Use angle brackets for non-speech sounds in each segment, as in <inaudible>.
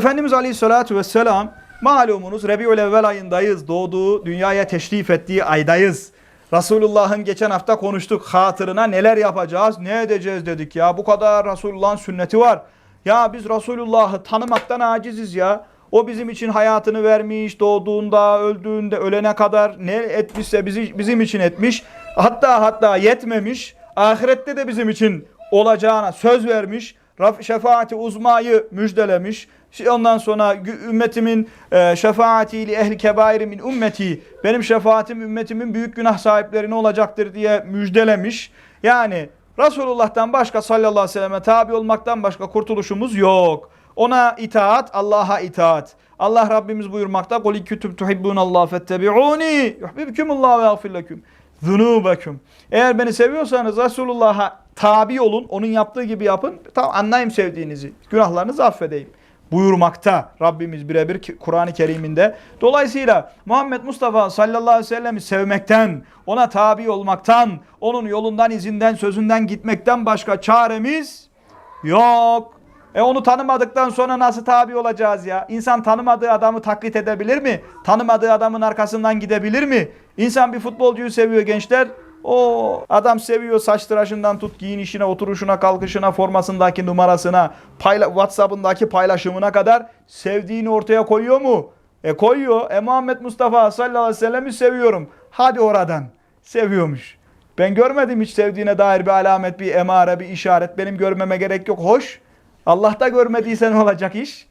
Efendimiz Aleyhisselatü Vesselam malumunuz Rebiül Evvel ayındayız. Doğduğu, dünyaya teşrif ettiği aydayız. Resulullah'ın geçen hafta konuştuk. Hatırına neler yapacağız, ne edeceğiz dedik ya. Bu kadar Resulullah'ın sünneti var. Ya biz Resulullah'ı tanımaktan aciziz ya. O bizim için hayatını vermiş, doğduğunda, öldüğünde, ölene kadar ne etmişse bizi, bizim için etmiş. Hatta hatta yetmemiş. Ahirette de bizim için olacağına söz vermiş. Şefaati uzmayı müjdelemiş. Ondan sonra ümmetimin e, şefaati li ehli kebairi ümmeti. Benim şefaatim ümmetimin büyük günah sahiplerine olacaktır diye müjdelemiş. Yani Resulullah'tan başka sallallahu aleyhi ve selleme tabi olmaktan başka kurtuluşumuz yok. Ona itaat, Allah'a itaat. Allah Rabbimiz buyurmakta. Kul kütüb tuhibbunallah fettebi'uni yuhibbukumullah ve yagfir lekum zunubakum. Eğer beni seviyorsanız Resulullah'a tabi olun. Onun yaptığı gibi yapın. Tamam anlayayım sevdiğinizi. Günahlarınızı affedeyim buyurmakta Rabbimiz birebir Kur'an-ı Kerim'inde. Dolayısıyla Muhammed Mustafa sallallahu aleyhi ve sellem'i sevmekten, ona tabi olmaktan, onun yolundan, izinden, sözünden gitmekten başka çaremiz yok. E onu tanımadıktan sonra nasıl tabi olacağız ya? İnsan tanımadığı adamı taklit edebilir mi? Tanımadığı adamın arkasından gidebilir mi? İnsan bir futbolcuyu seviyor gençler. O adam seviyor saç tıraşından tut giyinişine, oturuşuna, kalkışına, formasındaki numarasına, payla, WhatsApp'ındaki paylaşımına kadar sevdiğini ortaya koyuyor mu? E koyuyor. E Muhammed Mustafa sallallahu aleyhi ve sellem'i seviyorum. Hadi oradan. Seviyormuş. Ben görmedim hiç sevdiğine dair bir alamet, bir emare, bir işaret. Benim görmeme gerek yok. Hoş. Allah da görmediyse ne olacak iş?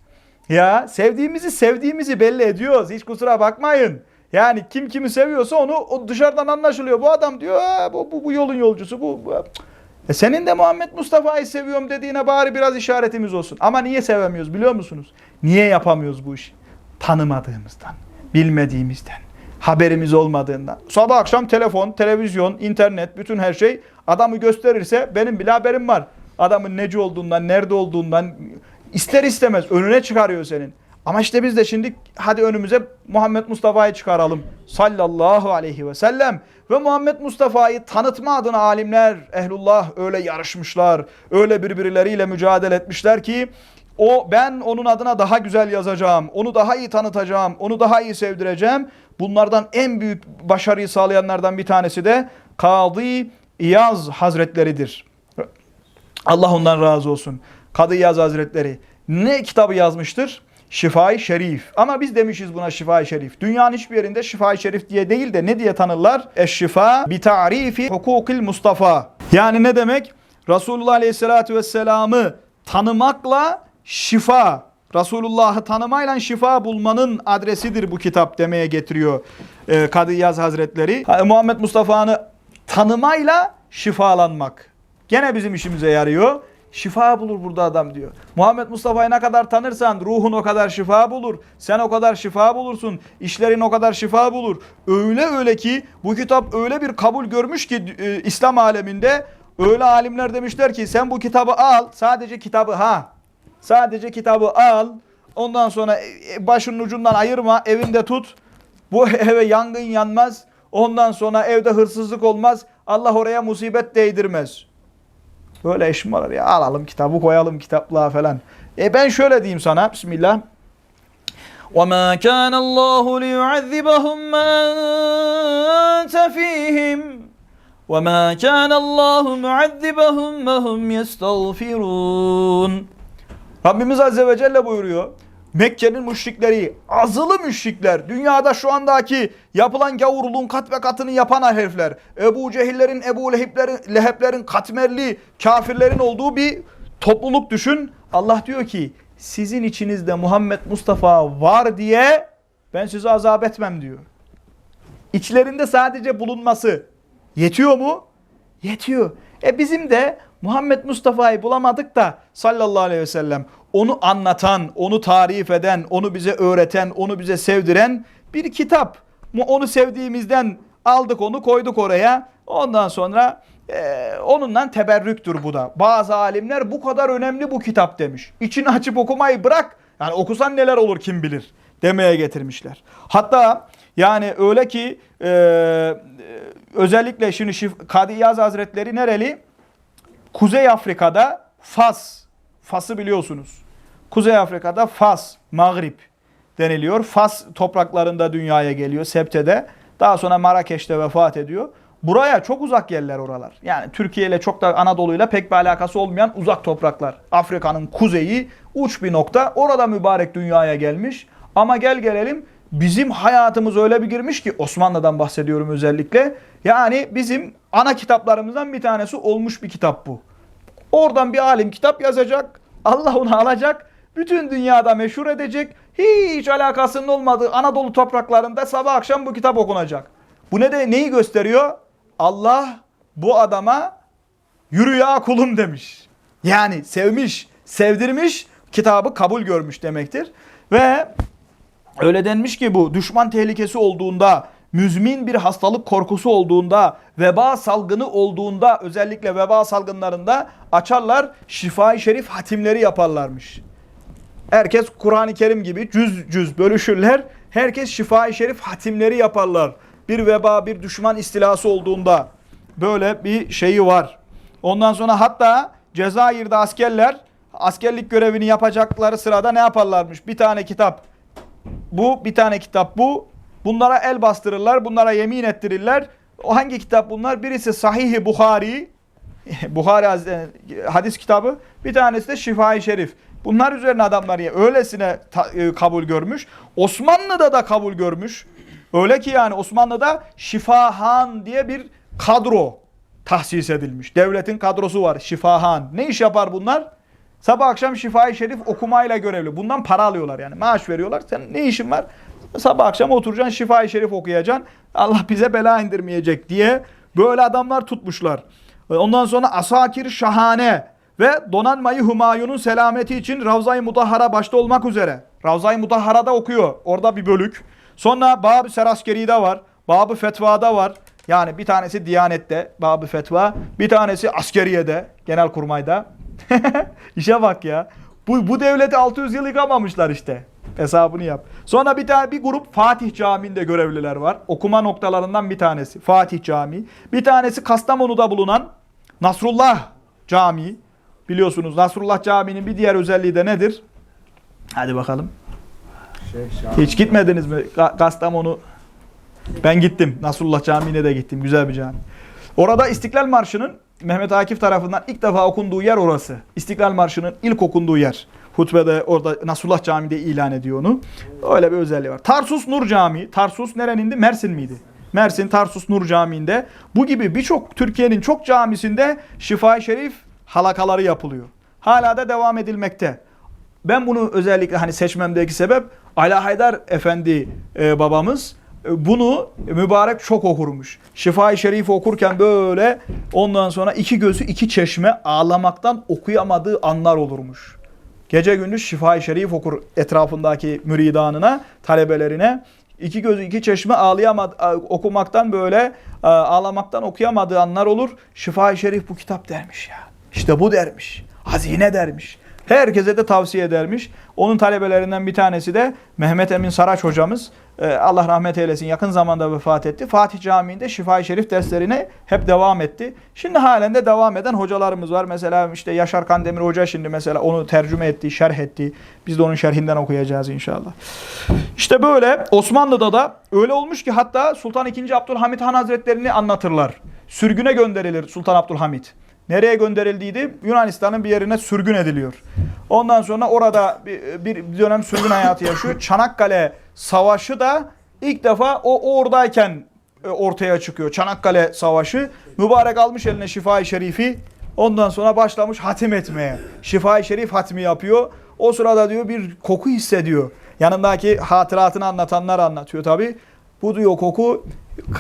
Ya sevdiğimizi sevdiğimizi belli ediyoruz. Hiç kusura bakmayın. Yani kim kimi seviyorsa onu o dışarıdan anlaşılıyor. Bu adam diyor "Ha, bu, bu, bu yolun yolcusu. Bu, bu." E senin de Muhammed Mustafa'yı seviyorum dediğine bari biraz işaretimiz olsun. Ama niye sevemiyoruz biliyor musunuz? Niye yapamıyoruz bu işi? Tanımadığımızdan, bilmediğimizden, haberimiz olmadığından. Sabah akşam telefon, televizyon, internet, bütün her şey adamı gösterirse benim bile haberim var. Adamın neci olduğundan, nerede olduğundan ister istemez önüne çıkarıyor senin. Ama işte biz de şimdi hadi önümüze Muhammed Mustafa'yı çıkaralım. Sallallahu aleyhi ve sellem. Ve Muhammed Mustafa'yı tanıtma adına alimler, ehlullah öyle yarışmışlar. Öyle birbirleriyle mücadele etmişler ki o ben onun adına daha güzel yazacağım. Onu daha iyi tanıtacağım. Onu daha iyi sevdireceğim. Bunlardan en büyük başarıyı sağlayanlardan bir tanesi de Kadı İyaz Hazretleridir. Allah ondan razı olsun. Kadı İyaz Hazretleri ne kitabı yazmıştır? Şifai Şerif. Ama biz demişiz buna Şifai Şerif. Dünyanın hiçbir yerinde Şifai Şerif diye değil de ne diye tanırlar? Eşşifa bi tarifi hukukil Mustafa. Yani ne demek? Resulullah Aleyhisselatü Vesselam'ı tanımakla şifa. Resulullah'ı tanımayla şifa bulmanın adresidir bu kitap demeye getiriyor e, Kadı İyaz Hazretleri. Ha, Muhammed Mustafa'nı tanımayla şifalanmak. Gene bizim işimize yarıyor. Şifa bulur burada adam diyor. Muhammed Mustafa'yı ne kadar tanırsan ruhun o kadar şifa bulur. Sen o kadar şifa bulursun. İşlerin o kadar şifa bulur. Öyle öyle ki bu kitap öyle bir kabul görmüş ki e, İslam aleminde öyle alimler demişler ki sen bu kitabı al. Sadece kitabı ha. Sadece kitabı al. Ondan sonra e, e, başının ucundan ayırma. Evinde tut. Bu <laughs> eve yangın yanmaz. Ondan sonra evde hırsızlık olmaz. Allah oraya musibet değdirmez. Böyle eşim var ya alalım kitabı koyalım kitaplığa falan. E ben şöyle diyeyim sana Bismillah. وما كان الله ليعذبهم وأنت فيهم وما كان الله معذبهم وهم يستغفرون Rabbimiz Azze ve Celle buyuruyor. Mekke'nin müşrikleri, azılı müşrikler, dünyada şu andaki yapılan gavurluğun kat ve katını yapan herifler, Ebu Cehillerin, Ebu Leheblerin, Leheblerin, katmerli, kafirlerin olduğu bir topluluk düşün. Allah diyor ki, sizin içinizde Muhammed Mustafa var diye ben sizi azap etmem diyor. İçlerinde sadece bulunması yetiyor mu? Yetiyor. E bizim de Muhammed Mustafa'yı bulamadık da sallallahu aleyhi ve sellem onu anlatan, onu tarif eden, onu bize öğreten, onu bize sevdiren bir kitap. Onu sevdiğimizden aldık onu koyduk oraya. Ondan sonra e, onunla teberrüktür bu da. Bazı alimler bu kadar önemli bu kitap demiş. İçini açıp okumayı bırak. Yani okusan neler olur kim bilir demeye getirmişler. Hatta yani öyle ki e, e, özellikle şimdi Şif- Kadı İyaz Hazretleri nereli? Kuzey Afrika'da Fas. Fas'ı biliyorsunuz. Kuzey Afrika'da Fas, Mağrip deniliyor. Fas topraklarında dünyaya geliyor, Septe'de. Daha sonra Marrakeş'te vefat ediyor. Buraya çok uzak yerler oralar. Yani Türkiye ile çok da Anadolu'yla pek bir alakası olmayan uzak topraklar. Afrika'nın kuzeyi uç bir nokta. Orada mübarek dünyaya gelmiş. Ama gel gelelim bizim hayatımız öyle bir girmiş ki Osmanlı'dan bahsediyorum özellikle. Yani bizim ana kitaplarımızdan bir tanesi olmuş bir kitap bu. Oradan bir alim kitap yazacak. Allah onu alacak. Bütün dünyada meşhur edecek. Hiç alakasının olmadığı Anadolu topraklarında sabah akşam bu kitap okunacak. Bu ne de neyi gösteriyor? Allah bu adama yürü ya kulum demiş. Yani sevmiş, sevdirmiş, kitabı kabul görmüş demektir. Ve öyle denmiş ki bu düşman tehlikesi olduğunda, müzmin bir hastalık korkusu olduğunda, veba salgını olduğunda, özellikle veba salgınlarında açarlar şifa-i şerif hatimleri yaparlarmış. Herkes Kur'an-ı Kerim gibi cüz cüz bölüşürler. Herkes şifa-i şerif hatimleri yaparlar. Bir veba, bir düşman istilası olduğunda böyle bir şeyi var. Ondan sonra hatta Cezayir'de askerler askerlik görevini yapacakları sırada ne yaparlarmış? Bir tane kitap bu, bir tane kitap bu. Bunlara el bastırırlar, bunlara yemin ettirirler. O hangi kitap bunlar? Birisi Sahih-i Buhari, <laughs> Buhari hadis kitabı, bir tanesi de Şifa-i Şerif. Bunlar üzerine adamlar ya öylesine ta- e, kabul görmüş. Osmanlı'da da kabul görmüş. Öyle ki yani Osmanlı'da Şifahan diye bir kadro tahsis edilmiş. Devletin kadrosu var Şifahan. Ne iş yapar bunlar? Sabah akşam Şifa-i Şerif okumayla görevli. Bundan para alıyorlar yani. Maaş veriyorlar. Sen ne işin var? Sabah akşam oturacaksın Şifa-i Şerif okuyacaksın. Allah bize bela indirmeyecek diye böyle adamlar tutmuşlar. Ondan sonra Asakir Şahane ve donanmayı Humayun'un selameti için Ravza-i Mudahhara başta olmak üzere. Ravza-i Mudahhara'da okuyor. Orada bir bölük. Sonra Bab-ı Seraskeri'de var. Bab-ı Fetva'da var. Yani bir tanesi Diyanet'te Bab-ı Fetva. Bir tanesi Askeriye'de, Genelkurmay'da. <laughs> İşe bak ya. Bu, bu devleti 600 yıl yıkamamışlar işte. Hesabını yap. Sonra bir tane bir grup Fatih Camii'nde görevliler var. Okuma noktalarından bir tanesi Fatih Camii. Bir tanesi Kastamonu'da bulunan Nasrullah Camii. Biliyorsunuz Nasrullah Camii'nin bir diğer özelliği de nedir? Hadi bakalım. Hiç gitmediniz mi Ka- Kastamonu? Ben gittim. Nasrullah Camii'ne de gittim. Güzel bir cami. Orada İstiklal Marşı'nın Mehmet Akif tarafından ilk defa okunduğu yer orası. İstiklal Marşı'nın ilk okunduğu yer. Hutbede orada Nasrullah Camii'de ilan ediyor onu. Öyle bir özelliği var. Tarsus Nur Camii. Tarsus nerenindi? Mersin miydi? Mersin Tarsus Nur Camii'nde. Bu gibi birçok Türkiye'nin çok camisinde Şifa-i Şerif halakaları yapılıyor. Hala da devam edilmekte. Ben bunu özellikle hani seçmemdeki sebep Ala Haydar Efendi e, babamız e, bunu mübarek çok okurmuş. Şifa-i Şerif okurken böyle ondan sonra iki gözü iki çeşme ağlamaktan okuyamadığı anlar olurmuş. Gece gündüz Şifa-i Şerif okur etrafındaki müridanına, talebelerine. İki gözü iki çeşme ağlayamadı, okumaktan böyle ağlamaktan okuyamadığı anlar olur. Şifa-i Şerif bu kitap dermiş ya. İşte bu dermiş. Hazine dermiş. Herkese de tavsiye edermiş. Onun talebelerinden bir tanesi de Mehmet Emin Saraç hocamız. Ee, Allah rahmet eylesin yakın zamanda vefat etti. Fatih Camii'nde Şifa-i Şerif derslerine hep devam etti. Şimdi halen de devam eden hocalarımız var. Mesela işte Yaşar Kandemir Hoca şimdi mesela onu tercüme etti, şerh etti. Biz de onun şerhinden okuyacağız inşallah. İşte böyle Osmanlı'da da öyle olmuş ki hatta Sultan II. Abdülhamit Han Hazretlerini anlatırlar. Sürgüne gönderilir Sultan Abdülhamit. Nereye gönderildiydi? Yunanistan'ın bir yerine sürgün ediliyor. Ondan sonra orada bir, bir dönem sürgün hayatı yaşıyor. <laughs> Çanakkale Savaşı da ilk defa o oradayken e, ortaya çıkıyor. Çanakkale Savaşı. Mübarek almış eline şifa-i şerifi. Ondan sonra başlamış hatim etmeye. Şifa-i şerif hatmi yapıyor. O sırada diyor bir koku hissediyor. Yanındaki hatıratını anlatanlar anlatıyor tabi. Bu diyor koku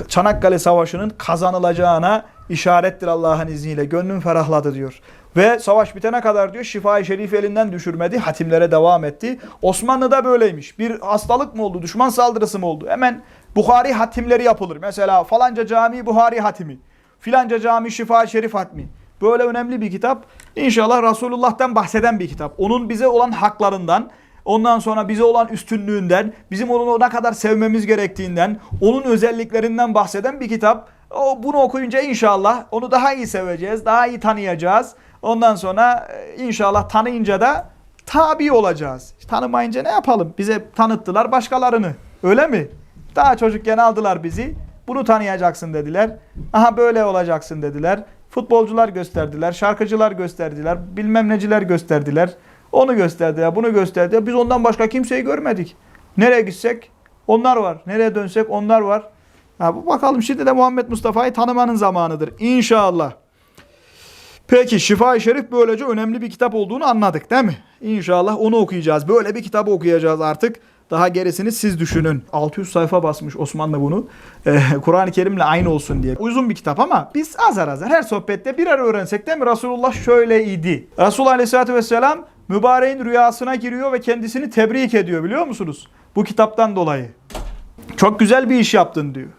Çanakkale Savaşı'nın kazanılacağına işarettir Allah'ın izniyle. Gönlüm ferahladı diyor. Ve savaş bitene kadar diyor şifa-i şerif elinden düşürmedi. Hatimlere devam etti. Osmanlı'da böyleymiş. Bir hastalık mı oldu? Düşman saldırısı mı oldu? Hemen Buhari hatimleri yapılır. Mesela falanca cami Buhari hatimi. Filanca cami şifa-i şerif hatmi. Böyle önemli bir kitap. İnşallah Resulullah'tan bahseden bir kitap. Onun bize olan haklarından, Ondan sonra bize olan üstünlüğünden, bizim onu ne kadar sevmemiz gerektiğinden, onun özelliklerinden bahseden bir kitap. O bunu okuyunca inşallah onu daha iyi seveceğiz, daha iyi tanıyacağız. Ondan sonra e, inşallah tanıyınca da tabi olacağız. Tanımayınca ne yapalım? Bize tanıttılar başkalarını. Öyle mi? Daha çocukken aldılar bizi. Bunu tanıyacaksın dediler. Aha böyle olacaksın dediler. Futbolcular gösterdiler, şarkıcılar gösterdiler, bilmem neciler gösterdiler. Onu gösterdiler, bunu gösterdiler. Biz ondan başka kimseyi görmedik. Nereye gitsek onlar var. Nereye dönsek onlar var. Ha, bu bakalım şimdi de Muhammed Mustafa'yı tanımanın zamanıdır. İnşallah. Peki Şifa-i Şerif böylece önemli bir kitap olduğunu anladık değil mi? İnşallah onu okuyacağız. Böyle bir kitabı okuyacağız artık. Daha gerisini siz düşünün. 600 sayfa basmış Osmanlı bunu. Ee, Kur'an-ı Kerim'le aynı olsun diye. Uzun bir kitap ama biz azar azar her sohbette birer öğrensek değil mi? Resulullah şöyleydi. Resulullah Aleyhisselatü Vesselam mübareğin rüyasına giriyor ve kendisini tebrik ediyor biliyor musunuz? Bu kitaptan dolayı. Çok güzel bir iş yaptın diyor.